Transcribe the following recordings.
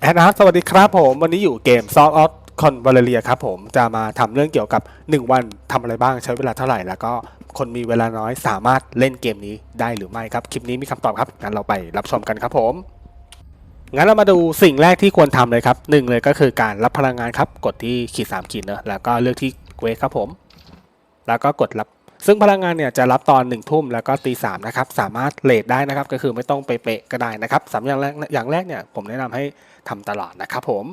แอนนะครับสวัสดีครับผม วันนี้อยู่เกม Sort of Convaleria ครับผมจะมาทำเรื่องเกี่ยวกับ 1 วันทำอะไรบ้างใช้เวลาเท่าไหร่ แล้วก็คนมีเวลาน้อยสามารถเล่นเกมนี้ได้หรือไม่ครับ คลิปนี้มีคำตอบครับงั้นเราไปรับชมกันครับผมงั้นเรามาดูสิ่งแรกที่ควรทำเลยครับหนึ่งเลยก็คือการรับพลังงานครับ กดที่ขีด3ขีดเนอะแล้วก็เลือกที่เวสครับผม แล้วก็กดรับ ซึ่งพลังงานเนี่ยจะรับตอน1นึ่ทุ่มแล้วก็ตีสามนะครับสามารถเลทได้นะครับก็คือไม่ต้องไปเป๊ะก็ได้นะครับสามอย่างแรกอย่างแรกเนี่ยผมแนะนำให้ทำตลอดนะครับผม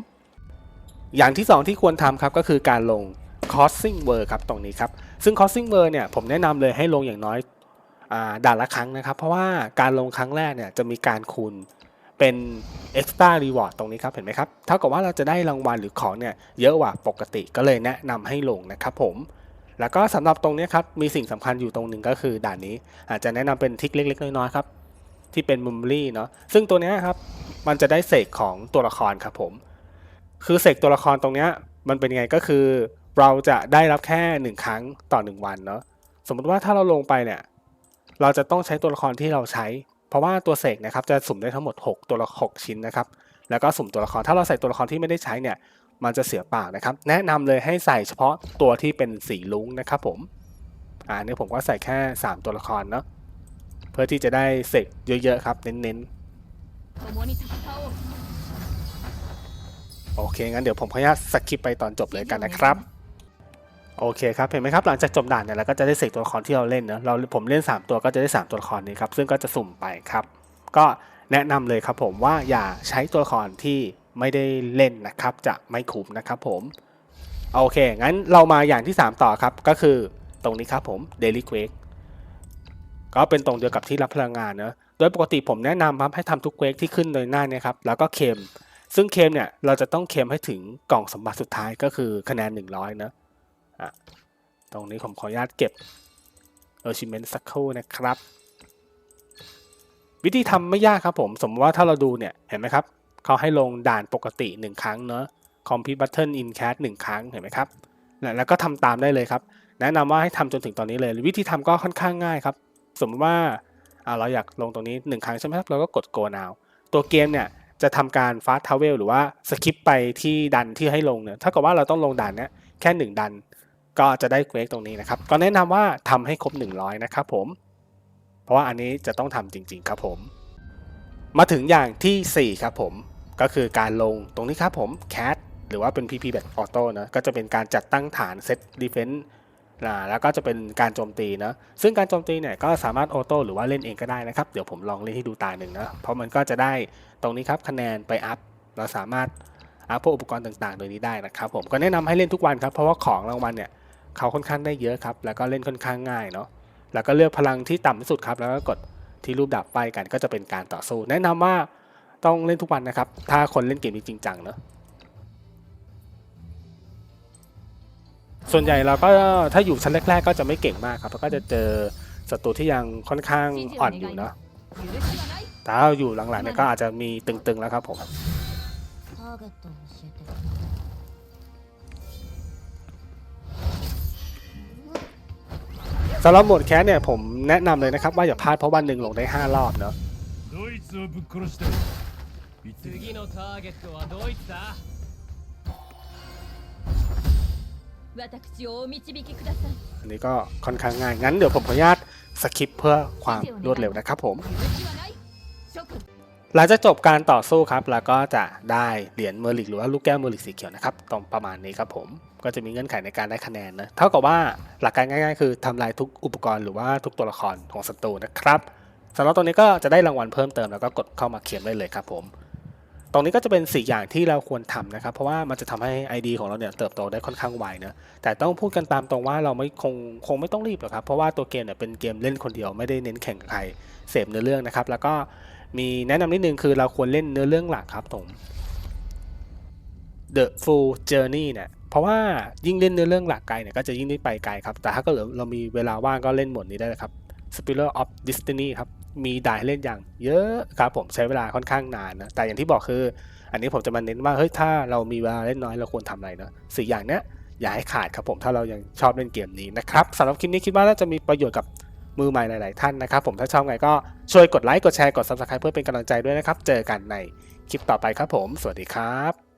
อย่างที่ 2 ที่ควรทำครับก็คือการลง crossing word ครับตรงนี้ครับซึ่ง crossing word เนี่ยผมแนะนำเลยให้ลงอย่างน้อยอด่านละครั้งนะครับ เพราะว่าการลงครั้งแรกเนี่ยจะมีการคูณเป็น extra reward ตรงนี้ครับเห็นไหมครับเท่ากับว่าเราจะได้รางวัลหรือของเนี่ยเยอะกว่าปกติก็เลยแนะนำให้ลงนะครับผม แล้วก็สำหรับตรงนี้ครับมีสิ่งสำคัญอยู่ตรงหนึ่งก็คือด่านนี้ อาจจะแนะนำเป็นทริกเล็ก ๆ น้อยๆครับที่เป็นมุมลี่เนาะซึ่งตัวนี้ครับมันจะได้เสกของตัวละครครับผม คือเสกตัวละครตรงนี้มันเป็นยังไงก็คือ เราจะได้รับแค่หนึ่งครั้งต่อหนึ่งวันเนาะสมมติว่าถ้าเราลงไปเนี่ยเราจะต้องใช้ตัวละครที่เราใช้ เพราะว่าตัวเสกนะครับจะสุ่มได้ทั้งหมด 6 ตัวละหกชิ้นนะครับแล้วก็สุ่มตัวละครถ้าเราใส่ตัวละครที่ไม่ได้ใช้เนี่ย มันจะเสียปากนะครับ แนะนำเลยให้ใส่เฉพาะตัวที่เป็นสีลุ้งนะครับผมอ่าเนี่ยผมก็ใส่แค่ 3 ตัวละครเนาะเพื่อที่จะได้เสกเยอะๆครับ เน้นๆ โอเค งั้นเดี๋ยวผมขออนุญาตสกิปไปตอนจบเลยกันนะครับโอเคครับเห็นไหมครับหลังจากจบด่านเนี่ยเราก็จะได้เสกตัวละครที่เราเล่นเนาะเราผมเล่น 3 ตัวก็จะได้ 3 ตัวละครนี้ครับซึ่งก็จะสุ่มไปครับ ก็แนะนำเลยครับผมว่าอย่าใช้ตัวละครที่ ไม่ได้เล่นนะครับจะไม่คุ้มนะครับผมโอเค งั้นเรามาอย่างที่ 3 ต่อครับ ก็คือตรงนี้ครับผม Daily Quake ก็เป็นตรงเดียวกับที่รับพลังงานเนอะโดยปกติผมแนะนำครับให้ทำทุกเควกที่ขึ้นโดยหน้าเนี่ยครับ แล้วก็เคม ซึ่งเคมเนี่ย เราจะต้องเคมให้ถึงกล่องสมบัติสุดท้ายก็คือคะแนน 100นะอะตรงนี้ผมขออนุญาตเก็บ achievement สักครู่นะครับ วิธีทำไม่ยากครับผม สมมติว่าถ้าเราดูเนี่ย เห็นไหมครับ เขาให้ลงด่านปกติ 1 ครั้งเนาะ complete button in cat 1 ครั้งเห็นไหมครับ แล้วก็ทำตามได้เลยครับ แนะนำว่าให้ทำจนถึงตอนนี้เลย วิธีทำก็ค่อนข้างง่ายครับ สมมติว่าเราอยากลงตรงนี้ 1 ครั้งใช่ไหมครับ เราก็กด go now ตัวเกมเนี่ยจะทำการ fast travel หรือว่าสคิปไปที่ดันที่ให้ลงเนี่ย ถ้าเกับว่าเราต้องลงด่านเนี้ยแค่ 1 ดันก็จะได้เควกตรงนี้นะครับ ก็แนะนำว่าทำให้ครบ 100 นะครับผม เพราะว่าอันนี้จะต้องทำจริง ๆ ครับผม มาถึงอย่างทีสี่4 ครับผม ก็คือการลงตรงนี้ครับผม cat หรือว่าเป็น pp แบบ auto นะก็จะเป็นการจัดตั้งฐานเซต defense นะแล้วก็จะเป็นการโจมตีนะซึ่งการโจมตีเนี่ยก็สามารถออโต้หรือว่าเล่นเองก็ได้นะครับ เดี๋ยวผมลองเล่นให้ดูตาหนึ่งนะ เพราะมันก็จะได้ตรงนี้ครับคะแนนไปอัพ เราสามารถอัพพวกอุปกรณ์ต่างๆ โดยนี้ได้นะครับ ผมก็แนะนำให้เล่นทุกวันครับ เพราะว่าของรางวัลเนี่ยเขาค่อนข้างได้เยอะครับ แล้วก็เล่นค่อนข้างง่ายเนาะแล้วก็เลือกพลังที่ต่ำที่สุดครับ แล้วก็กดที่รูปดาบไฟกันก็จะเป็นการต่อสู้ แนะนำว่า ต้องเล่นทุกวันนะครับ ถ้าคนเล่นเกมจริงจังเนาะส่วนใหญ่เราก็ถ้าอยู่ชั้นแรกๆ ก็จะไม่เก่งมากครับก็จะเจอศัตรูที่ยังค่อนข้างอ่อนอยู่เนาะแต่ถ้าอยู่หลังๆเนี่ยก็อาจจะมีตึงๆแล้วครับผมสำหรับหมดแคสเนี่ยผมแนะนำเลยนะครับว่าอย่าพลาดเพราะวันหนึ่งลงได้ 5 รอบเนาะ ドイツをぶっ殺して言ってみ次のターゲットはドイツだ私をお導きください อันนี้ก็ค่อนข้างง่าย งั้นเดี๋ยวผมขออนุญาตสคิปเพื่อความรวดเร็วนะครับผม 許しはない諸君 หลังจากจบการต่อสู้ครับแล้วก็จะได้เหรียญเมอร์ลิกหรือว่าลูกแก้วเมอร์ลิกสีเขียวนะครับตรงประมาณนี้ครับผมก็จะมีเงื่อนไขในการได้คะแนนนะเท่ากับว่าหลักการง่ายๆ คือทำลายทุกอุปกรณ์หรือว่าทุกตัวละครของศัตรูนะครับสำหรับตรงนี้ก็จะได้รางวัลเพิ่มเติมแล้วก็กดเข้ามาเขียนได้เลยครับผม ตรงนี้ก็จะเป็นสี่อย่างที่เราควรทำนะครับ เพราะว่ามันจะทำให้ ID ของเราเนี่ยเติบโตได้ค่อนข้างไวนะแต่ต้องพูดกันตามตรงว่าเราไม่คงคงไม่ต้องรีบหรอกครับ เพราะว่าตัวเกมเนี่ยเป็นเกมเล่นคนเดียวไม่ได้เน้นแข่งกับใครเสพเนื้อเรื่องนะครับ แล้วก็มีแนะนำนิดนึงคือเราควรเล่นเนื้อเรื่องหลักครับผม The Full Journey เนี่ยเพราะว่ายิ่งเล่นเนื้อเรื่องหลักไกลเนี่ยก็จะยิ่งได้ไปไกลครับ แต่ถ้าเก็เรามีเวลาว่างก็เล่นหมดนี้ได้เลยครับ Spiller of Destiny ครับ มีด่ายให้เล่นอย่างเยอะครับผมใช้เวลาค่อนข้างนานนะแต่อย่างที่บอกคือ อันนี้ผมจะมาเน้นว่าเฮ้ยถ้าเรามีเวลาเล่นน้อยเราควรทำอะไรเนาะสี่อย่างเนี้ยอย่าให้ขาดครับผมถ้าเรายังชอบเล่นเกมนี้นะครับสำหรับคลิปนี้คิดว่าน่าจะมีประโยชน์กับมือใหม่หลาย ๆ ท่านนะครับผมถ้าชอบไงก็ช่วยกดไลค์กดแชร์กด subscribe เพื่อเป็นกำลังใจด้วยนะครับ เจอกันในคลิปต่อไปครับผม สวัสดีครับ